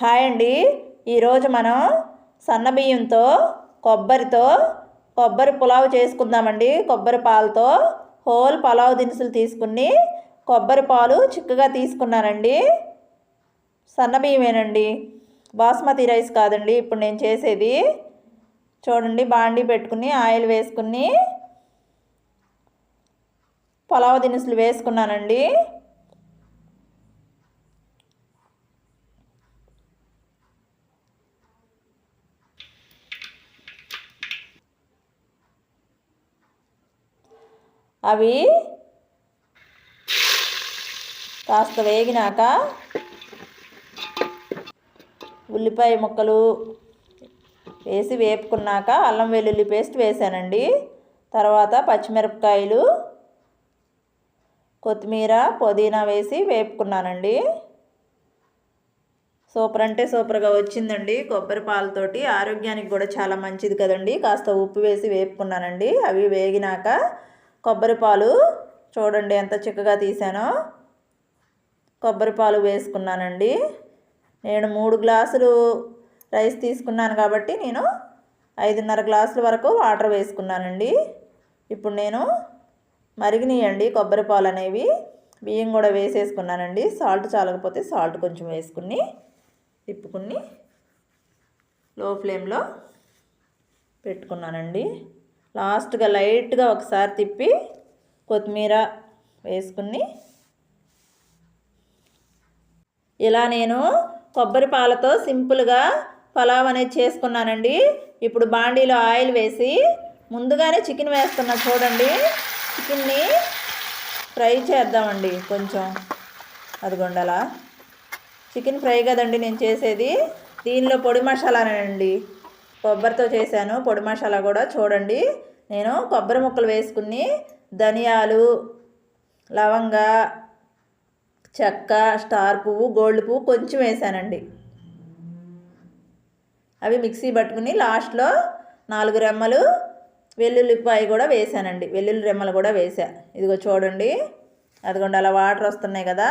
Hi అండి. ఈరోజు మనం సన్నబియ్యంతో కొబ్బరితో కొబ్బరి పులావ్ చేసుకుందామండి. కొబ్బరి పాలతో హోల్ పలావ్ దినుసులు తీసుకుని కొబ్బరి పాలు చిక్కగా తీసుకున్నానండి. సన్నబియ్యమేనండి బాస్మతి రైస్ కాదండి. ఇప్పుడు నేను చేసేది చూడండి బాండీ పెట్టుకుని ఆయిల్ వేసుకుని పులావ్ దినుసులు వేసుకున్నానండి. అవి కాస్త వేగినాక ఉల్లిపాయ ముక్కలు వేసి వేపుకున్నాక అల్లం వెల్లుల్లి పేస్ట్ వేసానండి. తర్వాత పచ్చిమిరపకాయలు కొత్తిమీర పుదీనా వేసి వేపుకున్నానండి. సూపర్ అంటే సూపర్గా వచ్చిందండి. కొబ్బరి పాలతోటి ఆరోగ్యానికి కూడా చాలా మంచిది కదండి. కాస్త ఉప్పు వేసి వేపుకున్నానండి. అవి వేగినాక కొబ్బరి పాలు చూడండి ఎంత చిక్కగా తీసానో. కొబ్బరి పాలు వేసుకున్నానండి. నేను మూడు గ్లాసులు రైస్ తీసుకున్నాను కాబట్టి నేను ఐదున్నర గ్లాసుల వరకు వాటర్ వేసుకున్నానండి. ఇప్పుడు నేను మరిగినాయండి కొబ్బరి పాలు అనేవి. బియ్యం కూడా వేసేసుకున్నానండి. సాల్ట్ చాలకపోతే సాల్ట్ కొంచెం వేసుకుని తిప్పుకుని లో ఫ్లేమ్లో పెట్టుకున్నానండి. లాస్ట్గా లైట్గా ఒకసారి తిప్పి కొత్తిమీర వేసుకుని ఇలా నేను కొబ్బరి పాలతో సింపుల్గా పలావ్ అనేది చేసుకున్నానండి. ఇప్పుడు బాండీలో ఆయిల్ వేసి ముందుగానే చికెన్ వేస్తున్నా చూడండి. చికెన్ని ఫ్రై చేద్దామండి కొంచెం. అదిగొండలా చికెన్ ఫ్రై కదండి నేను చేసేది. దీనిలో పొడి మసాలానండి కొబ్బరితో చేశాను. పొడి మసాలా కూడా చూడండి. నేను కొబ్బరి ముక్కలు వేసుకుని ధనియాలు లవంగ చెక్క స్టార్ పువ్వు గోల్డ్ పువ్వు కొంచెం వేసానండి. అవి మిక్సీ పట్టుకుని లాస్ట్లో నాలుగు రెమ్మలు వెల్లుల్లిపాయ కూడా వేసానండి. వెల్లుల్లి రెమ్మలు కూడా వేసా. ఇదిగో చూడండి. అదిగోండి అలా వాటర్ వస్తున్నాయి కదా.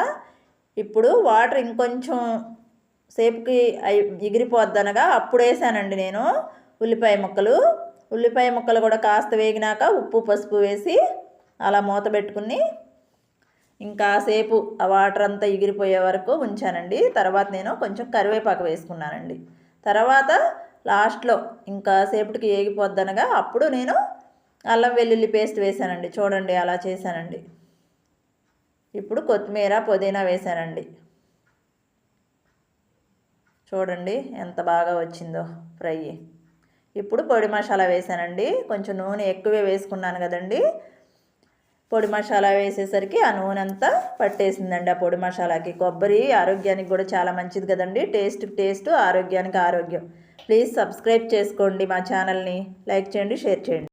ఇప్పుడు వాటర్ ఇంకొంచెం సేపుకి ఎగిరిపోద్దనగా అప్పుడు వేసానండి నేను ఉల్లిపాయ ముక్కలు. ఉల్లిపాయ ముక్కలు కూడా కాస్త వేగినాక ఉప్పు పసుపు వేసి అలా మూత పెట్టుకుని ఇంకాసేపు ఆ వాటర్ అంతా ఎగిరిపోయే వరకు ఉంచానండి. తర్వాత నేను కొంచెం కరివేపాకు వేసుకున్నానండి. తర్వాత లాస్ట్లో ఇంకా సేపటికి ఏగిపోద్దనగా అప్పుడు నేను అల్లం వెల్లుల్లి పేస్ట్ వేసానండి. చూడండి అలా చేశానండి. ఇప్పుడు కొత్తిమీర పుదీనా వేసానండి. చూడండి ఎంత బాగా వచ్చిందో ఫ్రై. ఇప్పుడు పొడి మసాలా వేసానండి. కొంచెం నూనె ఎక్కువే వేసుకున్నాను కదండి. పొడి మసాలా వేసేసరికి ఆ నూనె అంతా పట్టేసిందండి ఆ పొడి మసాలాకి. కొబ్బరి ఆరోగ్యానికి కూడా చాలా మంచిది కదండి. టేస్ట్ టేస్ట్ ఆరోగ్యానికి ఆరోగ్యం. ప్లీజ్ సబ్స్క్రైబ్ చేసుకోండి మా ఛానల్ని. లైక్ చేయండి షేర్ చేయండి.